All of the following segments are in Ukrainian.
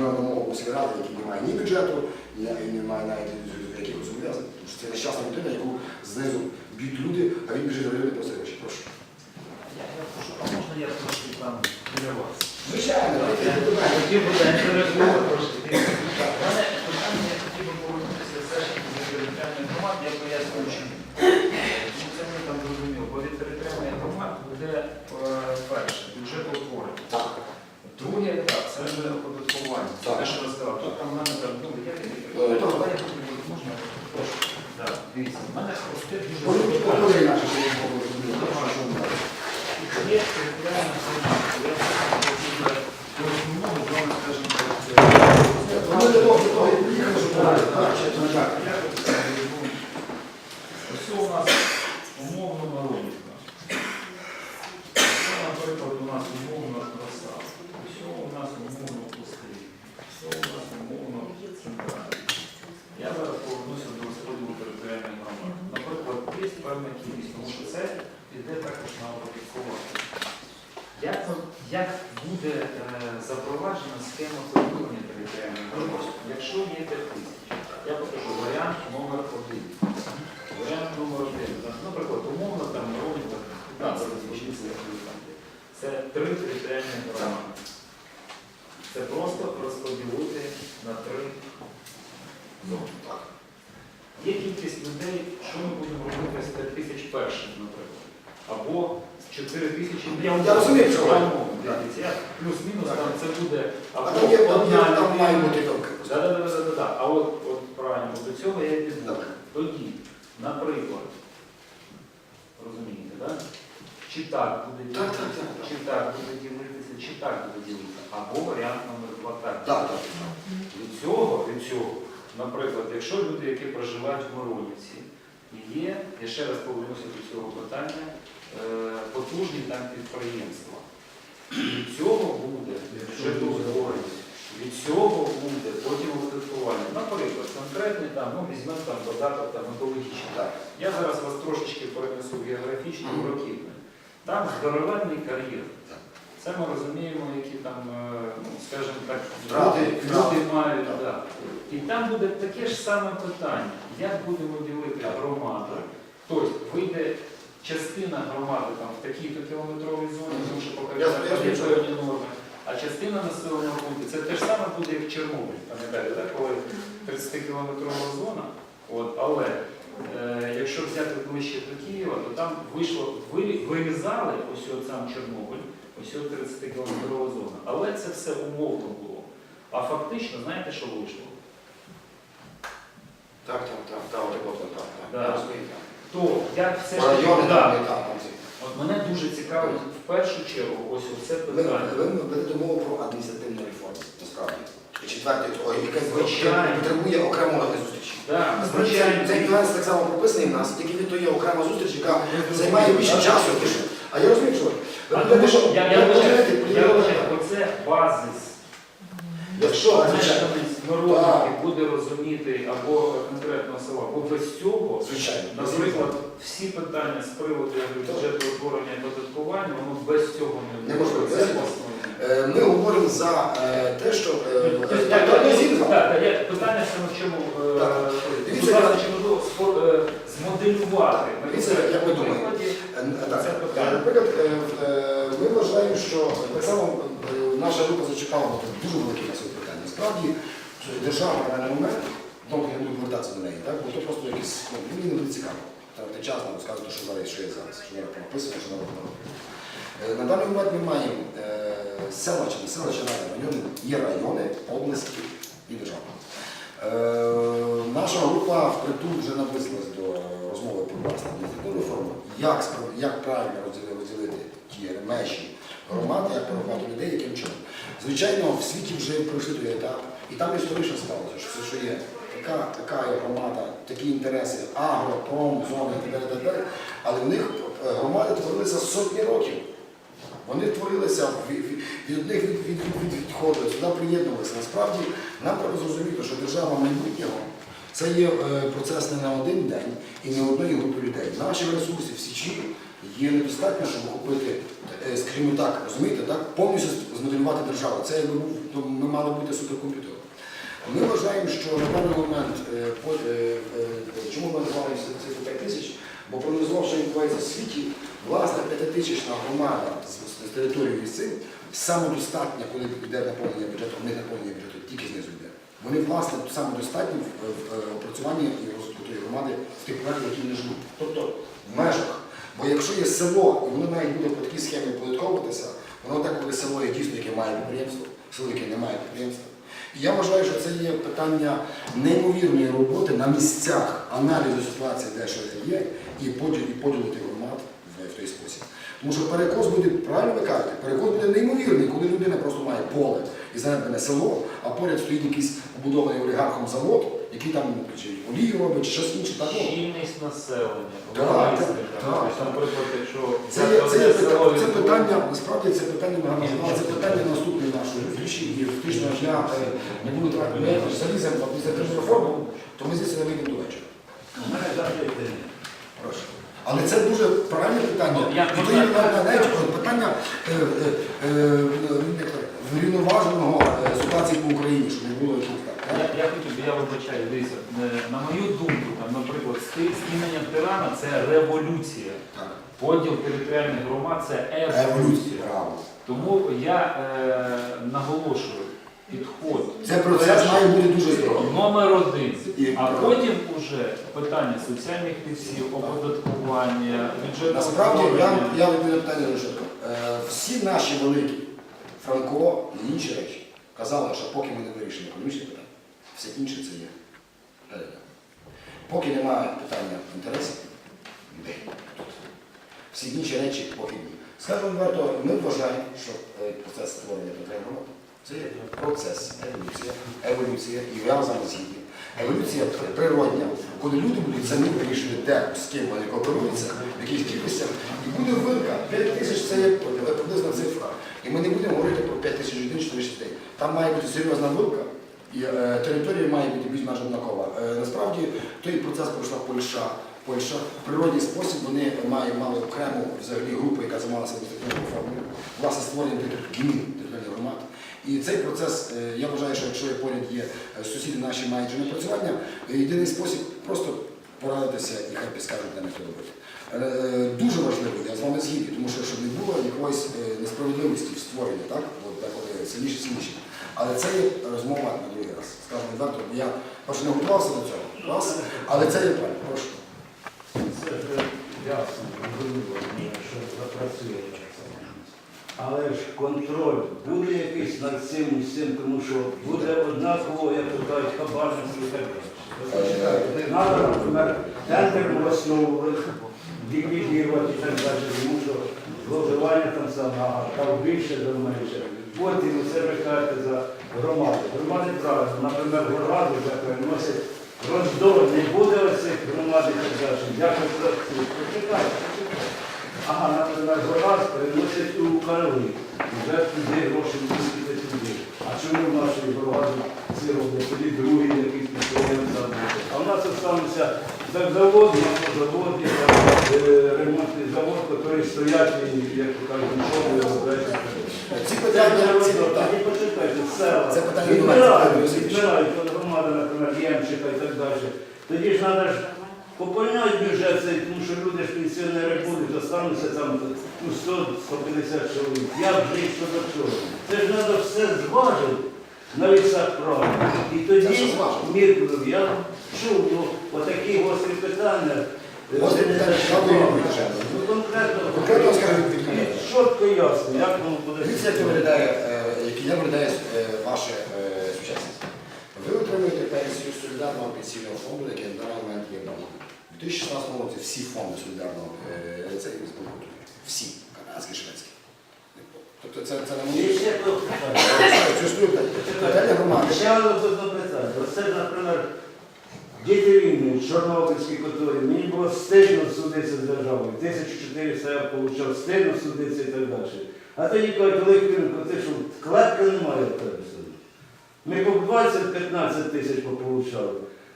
Ми одному сільради, який не має ні бюджету, ні, не має навіть якихось зобов'язань. Тому що це нещасна людина, яку знизу б'ють люди, а він біжить за люди про гроші. Прошу. Я прошу, біля вас? Звичайно, хотів би повернутися все ж таки до територіальних громад, я пояснюю, чому. Це ми там зрозуміло, бо від територіальних громад буде е, перше, бюджетоутворення. Друге, так, це вже Це Так. те, що розказав. Тут там в мене там, ну, я Е, я можна? Прошу. Так, дивіться, в мене просте дуже ви? Є територіальна громада. Я просто по основному з вами, скажімо так, Вони до того, до того, і приїхали, що говорили. Так, ще це не так. Ось у нас умовно народівка. Ось, наприклад, у нас умовно краса. Ось у нас умовно пустий. Ось у нас умовно центральний. Я зараз повернуся до розподілу територіальних громад. Наприклад, є певна кількість, тому що це піде також на оподаткування. Як, як буде е, запроваджена схема поділення територіальних громад? Якщо є 5 тисяч, я покажу варіант номер один. Варіант номер один. Наприклад, умовно там ролик 15 тисяч. Це три територіальні громади. Це просто розподілити на три зони. Є кількість людей, що ми будемо робити з 5 тисяч перших, наприклад. Або з 4 тисячі. Я розумію, що Плюс-мінус там це буде або одна людина. Да, да, да, да, да, да. А от, от правильно, от до цього я і піду. Тоді, наприклад, розумієте, так? Чи так буде Так, ділитися, так, так, так. чи так буде ділитися, чи так буде ділитися. Або варіант номер два так. Так, так. Від цього, від цього, наприклад, якщо люди, які проживають в Миронівці, і є, я ще раз повернуся до цього питання, е, потужні там підприємства. Від цього буде житлоутворення, від цього буде потім оподаткування. Наприклад, конкретний там, ну візьмемо там додаток там, екологічний. Так. Я зараз вас трошечки перенесу в географічний Мгм. роківне. Там здоровенний кар'єр. Це ми розуміємо, які там, е, ну, скажімо так, люди, люди мають. Да. І там буде таке ж саме питання, як будемо ділити громаду. Тобто вийде частина громади там, в такій-то кілометровій зоні, тому що певні норми. А частина населеного пункту, це те ж саме буде, як Чорнобиль, пам'ятаєте, так? коли 30-кілометрова зона, от, але е, якщо взяти ближче до Києва, то там вийшло, вирізали ось от сам Чорнобиль, ось от 30-кілометрова зона. Але це все умовно було. А фактично, знаєте, що вийшло? Так, так, так, так, так, так. Да. Я розумію, так. То як все ж таки, да, мене дуже цікавить в першу чергу ось оце Ви, питання. ви ведете мову про адміністративну реформу, насправді. І четверте, ой, потребує окремої зустрічі. Да, звичайно. Цей нюанс так само прописаний в нас, тільки від то є окрема зустріч, яка займає більше часу. А я розумію, що ви. Що я, вважаю, оце базис. Якщо, звичайно, Миронівки буде розуміти або конкретного села, бо без цього, звичайно, наприклад, всі питання з приводу бюджету утворення і податкування, воно без цього не Неможливо. Це. Е, ми говоримо за е, те, що... е, так, я- Питання саме в чому, е, Так. будь ласка, чи можливо спо- е, змоделювати на Дивіться, як ми думаємо. прикладі Е, Так, Це е, питання. наприклад, е, е, ми вважаємо, що так само е, наша група зачекала дуже велике на своє питання. Справді, держава на даний момент, знову я буду повертатися до неї, так? бо то просто якийсь, ну, мені не буде цікаво. Треба час нам розказувати, що зараз, що є зараз, що зараз написано, що треба робити. Е, На даний момент ми маємо е, села чи не села, чи навіть райони, є райони, області і держава. Е, наша група впритул вже наблизилась до розмови про власне адміністративну реформу. Як, як правильно розділити, розділити ті межі громади, як порахувати людей, яким чином. Звичайно, в світі вже пройшли той етап, і там історично сталося, що все, що є, така, така громада, такі інтереси, агро, пром, зони і. Але в них е, громади творилися сотні років. Вони творилися від, одних від, від, від, від відходили, сюди приєднувалися. Насправді нам треба зрозуміти, що держава майбутнього це є е, процес не на один день і не одної групи людей. Наші ресурси в Січі є недостатньо, щоб охопити, е, скажімо так, розумієте, так, повністю змоделювати державу. Це якби ми мали бути суперкомп'ютером. Ми вважаємо, що на даний момент, е, е, е, чому ми називаємо цифру 5 тисяч, бо проаналізував, що відбувається в світі, власне, п'ятитисячна громада з, території місцин самодостатня, коли йде наповнення бюджету, не наповнення бюджету, тільки знизу йде. Вони, власне, самодостатні в, опрацюванні і розвитку тої громади в тих проєктах, які вони живуть. Тобто в межах. Бо якщо є село, і воно навіть буде по такій схемі оподатковуватися, воно так, коли село є дійсно, яке має підприємство, село, яке не має підприємства. І я вважаю, що це є питання неймовірної роботи на місцях аналізу ситуації, де що є, і поділити громад в той спосіб. Тому що перекос буде, правильно ви кажете, перекос буде неймовірний, коли людина просто має поле і занедбане село, а поряд стоїть якийсь побудований олігархом завод, який там чи олію робить, чи щось інше. Так, ну, Щільність населення. Так, так, так. Тобто, Наприклад, якщо Це, є- це, є питання, це питання, насправді це питання ми гарно це питання наступної нашої зустрічі і фактично я е, не буду тратити ми якось заліземо в адміністративну реформу, то ми звідси не вийдемо до вечора. У мене завжди Прошу. Але це дуже правильне питання. Ну, я- І то є навіть, навіть питання е, е, е, як то, врівноваженого е, ситуації по Україні, щоб не було яких так. Я, хотів, я вибачаю, дивіться, е, на мою думку, там, наприклад, скинення тирана це революція. Поділ територіальних громад це Еволюція. Тому я е, наголошую підход. Це процес має бути дуже здоровий. Номер один. А потім уже питання соціальних лісів, оподаткування, бюджетного Насправді я, я відповідаю питання дуже швидко. Е, Всі наші великі Франко і інші речі казали, що поки ми не вирішимо економічні питання, все інше це є. Поки немає питання інтересів, людей тут. Всі інші речі поки ні. Скажімо відверто, ми вважаємо, що е, процес створення громади це є процес, еволюція, еволюція, і вами. Еволюція природня, коли люди будуть самі вирішувати, де, з ким вони кооперуються, в яких кількостях, і буде вилка. 5 тисяч це є приблизна цифра. І ми не будемо говорити про 5 тисяч людей чи 4 дітей. Там має бути серйозна вилка, і е, територія має бути більш-менш однакова. Е, насправді той процес пройшла Польща. Польща в природній спосіб вони мали, мали окрему взагалі групу, яка займалася адміністративною реформою, власне створення гмін територіальних громад. І цей процес, е, я вважаю, що якщо поряд є е, сусіди наші мають вже напрацювання, е, єдиний спосіб просто порадитися і хай підскажуть, не хто робити. Е, Дуже важливо, я з вами згідний, тому що щоб не було якоїсь несправедливості в створенні, так? От так коли сильніше сильніше. Але це є розмова на другий раз. Скажемо відверто, бо я перше не готувався до цього. Раз, але це є правильно. Прошу. Це вже ясно, зрозуміло, що запрацює. Але ж контроль буде якийсь над цим усім, тому що буде однаково, як то кажуть, хабарництво і так далі. Треба, наприклад, тендер основу ліквідувати і так далі, тому що зловживання там сама, там більше, там менше. Потім це ви кажете за громади. Громади правильно, наприклад, громади переносять роздор, не буде оцих громад і так далі. За це. Почекайте, почекайте. Ага, наприклад, громад переносять у Карлик. Вже туди гроші іти туди. А чому в нашій громаді це роблять? Тоді другі якісь підприємства. будуть. А в нас так завод, завод, е, ремонтний завод, який стоять як то кажуть, нічого. Ці питання, ці Тоді почекайте, села. Це питання Відбирають, до нас. відбирають, от громада, наприклад, Ємчика і так далі. Тоді ж треба ж поповняти бюджет цей, тому що люди ж пенсіонери будуть, остануться там ну, 100-150 чоловік. Як жити, що до чого? Це ж треба все зважити на вісах правильно. І тоді зважити? міркую, я чув, ну, отакі гострі питання. Ну, конкретно, відповідь. чітко і ясно, як воно буде. Дивіться, як виглядає, е, який я виглядає е, ваше е, сучасність. Ви отримуєте пенсію з солідарного пенсійного фонду, який на даний момент є в. У 2016 році всі фонди солідарного це збанкрутують. Всі. Канадський, шведський. Тобто це, це не І мої. ще Це питання. Ще одне питання. Оце, наприклад, діти війни, Чорнобильські котові, мені було стильно судитися з державою. 1400 я отримав, стильно судитися і так далі. А тоді кажуть, Олег Киренко, ти що, клепка немає в тебе сьогодні. Ми по 20-15 тисяч пополучали.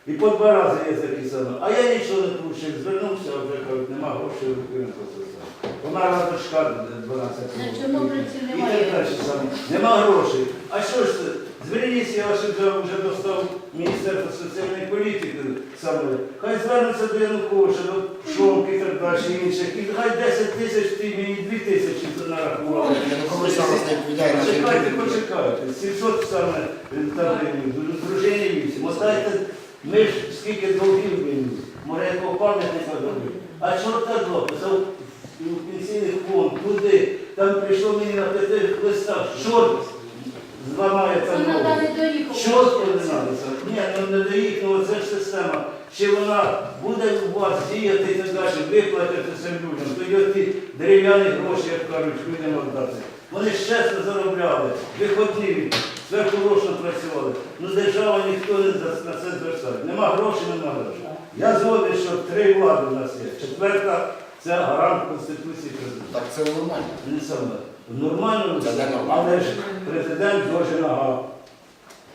І по два рази є записано. А я нічого не порушив, звернувся, а вже кажуть, нема грошей, викинув процесу. Померла дочка 12 років. І так далі саме. Нема грошей. А що ж це? Зверніться, я вас вже, вже достав Міністерство соціальної політики саме. Хай звернеться до Януковича, до Шомки і так далі, інших. І хай 10 тисяч, ти мені 2 тисячі нарахували. Янукович зараз не відповідає на Почекайте, почекайте. 700 саме е, там гривень, дружині 8. Оставайте, ми ж скільки довгів мені, може якого пам'ятника зробив. А чого так записав у пенсійний фонд, туди, там прийшло мені на п'яти листах, чорт зламає Це там ногу. Не написано. Ні, ну не доїхнула, це ж система. Чи вона буде у вас діяти і так далі, виплатити цим людям, тоді ті дерев'яні гроші, як кажуть, людям віддати. Вони ж чесно заробляли, виходні, сверхурочно працювали. Ну держава ніхто не за- на це звертає. Нема грошей, нема грошей. Я згоден, що три влади у нас є. Четверта це гарант Конституції президента. Так це нормально. Не саме. Нормально, але ж президент дуже нагав.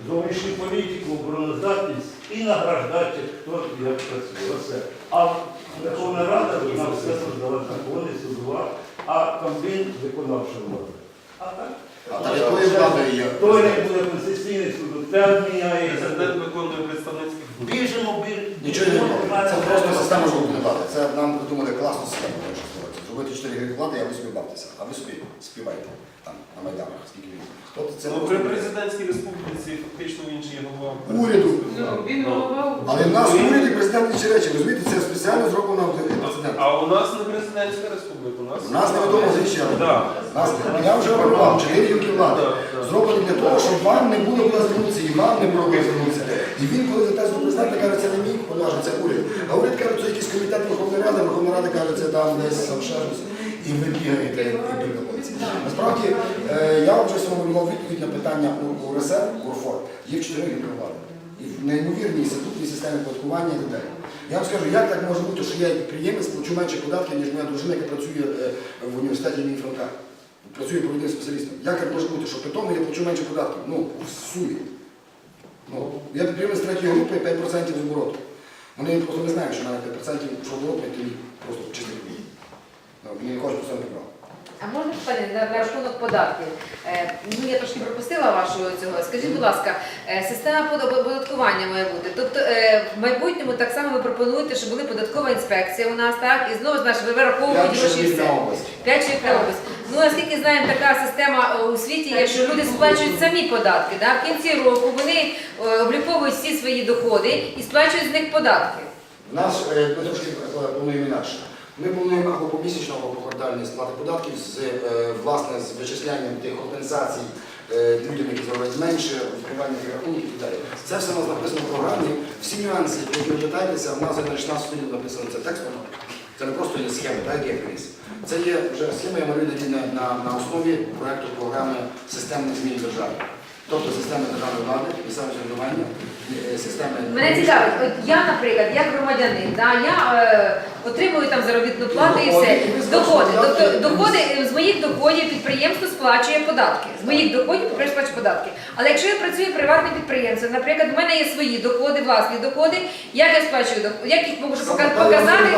Зовнішню політику, обороноздатність і награждати, хто як працює. А Верховна Рада нам все создала закони, судова, а Кабмін виконавча влада. А так? Той не буде конституційний суд, те обміняє. Президент виконує представницьких. Біжимо, біжимо. Нічого не робимо. Це просто система жовтої. Це нам придумали класну систему, якщо сказати. Зробити чотири гри влади, а ви собі бавтеся. А ви собі співайте там на майданах, скільки він. Тобто це Ну, просто- при президентській республіці фактично він чи є голова. Уряду. Ну, він голова Але в нас в уряді президент інші речі, розумієте, це спеціально зроблено президент. А у нас не президентська республіка, у нас. У нас невідомо з інших. Да. Нас, я вже говорю вам, чотири гілки влади. Зроблені для того, щоб вам не було куди звернутися, і вам не було куди звернутися. І він, коли звертається до президента, каже, це не мій поважно, це уряд. А уряд каже, це якийсь комітет Верховної Ради, каже, це там десь там. І ви бігаєте і придумуєте. Насправді, е, я вже сформулював відповідь на питання у УРСР, УРФОР, є в гілках влади. І в неймовірній статутній системі податкування далі. Я вам скажу, як так може бути, що я як підприємець плачу менше податків, ніж моя дружина, яка працює е, в університеті імені Франка. Працює провідним спеціалістом. Як так може бути, що при я плачу менше податків? Ну, в сумі. Ну, я підприємець третьої групи 5% з обороту. Вони просто не знають, що в мене 5% що оборот, то мені просто чистий копійки. Ну, не хочуть просто прибрав. А можна питання на, на рахунок податків? Е, ну я трошки пропустила вашого цього. Скажіть, будь ласка, е, система пода- оподаткування має бути. Тобто е, в майбутньому так само ви пропонуєте, щоб була податкова інспекція у нас, так? І знову ж знаєш, ви гроші чоловік на область. П'ять чоловік на область. Ну, наскільки знаємо, така система е, у світі, якщо люди сплачують самі податки, да? в кінці року вони обліковують всі свої доходи і сплачують з них податки. У нас е, ми трошки е, плануємо інакше. Ми плануємо або помісячно, або поквартальні сплати податків з е, власне з вичислянням тих компенсацій е, людям, які заробляють менше, відкривання рахунків і далі. Це все у нас написано в програмі. Всі нюанси, які ви питаєтеся, в нас на 16 сторінок написано це текстом. Це не просто є схеми, так, як приніс. Це є вже схема, я малюю на, на, на основі проєкту програми системних змін держави. Тобто системи державної влади, місцеве самоврядування, е, системи... Мене цікавить, от я, наприклад, як громадянин, да, я е, отримую там заробітну плату і все. Доходи. Тобто доходи е, з моїх доходів підприємство сплачує податки. З моїх доходів підприємство сплачує податки. Але якщо я працюю приватним підприємцем, наприклад, в мене є свої доходи, власні доходи, як я сплачую доходи? Як їх можу пока- показати?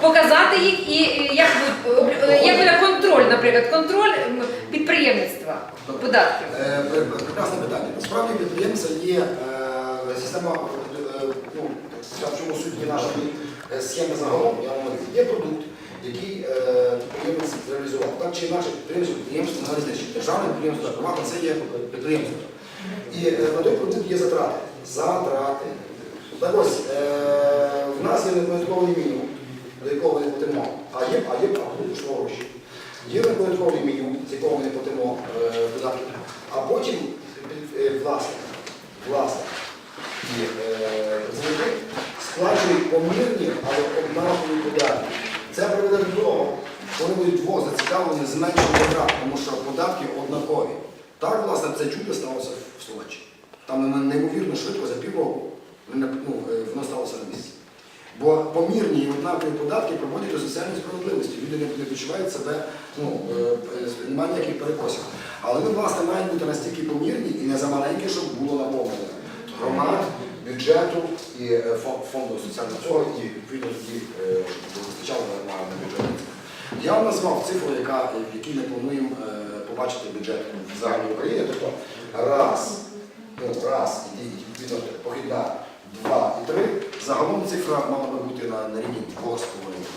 Показати їх і е, як будуть, облю- е, як буде контроль, наприклад, контроль м, підприємництва податків. Е, пр- пр- Прекрасне питання. Насправді підприємця є е, система, е, ну, в чому суть нашої е, схеми загалом, я вам говорю, є продукт, який е, підприємець реалізував. Так чи інакше, підприємство, підприємство на різниці. Державне підприємство, приватне це є підприємство. І е, на той продукт є затрати. Затрати. Так ось, е, в нас є неподатковий мінімум, до якого не платимо, а є, а є а гроші. Є неподатковий мінімум, з якого ми не платимо е, податки, а потім власник, власник і е, працівники сплачують помірні, але однакові податки. Це приведе до того, коли будуть двох зацікавлені зменшити витрат, тому що податки однакові. Так, власне, це чудо сталося в Словаччині. Там неймовірно швидко за півроку ну, е, воно сталося на місці. Бо помірні і однакові податки приводять до соціальної справедливості. Люди не, відчувають себе, ну, е, е, немає ніяких перекосів. Але вони, власне, мають бути настільки помірні і не замаленькі, щоб було наповнення. громад, бюджету і е, фонду соціального цього, і відповідно тоді вистачало на, бюджет. Я вам назвав цифру, яка, в якій ми плануємо побачити бюджет в загальній Україні. Тобто раз, ну, раз, і відповідно похідна два і три. Загалом цифра мала би бути на, на рівні 2,5.